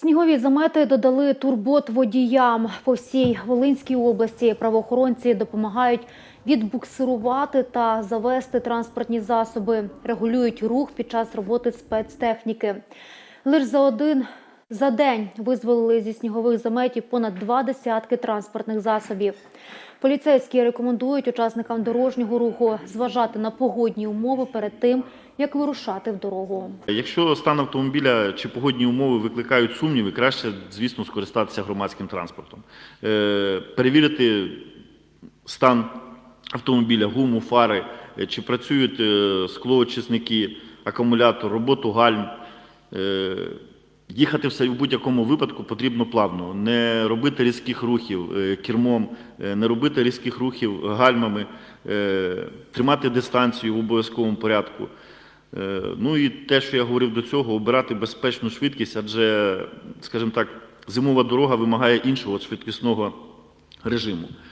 Снігові замети додали турбот водіям. По всій Волинській області правоохоронці допомагають відбуксирувати та завести транспортні засоби, регулюють рух під час роботи спецтехніки. Лише за один за день визволили зі снігових заметів понад два десятки транспортних засобів. Поліцейські рекомендують учасникам дорожнього руху зважати на погодні умови перед тим, як вирушати в дорогу. Якщо стан автомобіля чи погодні умови викликають сумніви, краще, звісно, скористатися громадським транспортом. Е, Перевірити стан автомобіля, гуму, фари, е, чи працюють е, склоочисники, акумулятор, роботу гальм. Їхати в будь-якому випадку потрібно плавно, не робити різких рухів е, кермом, е, не робити різких рухів гальмами, е, тримати дистанцію в обов'язковому порядку. Ну і те, що я говорив до цього, обирати безпечну швидкість, адже, скажімо так, зимова дорога вимагає іншого швидкісного режиму.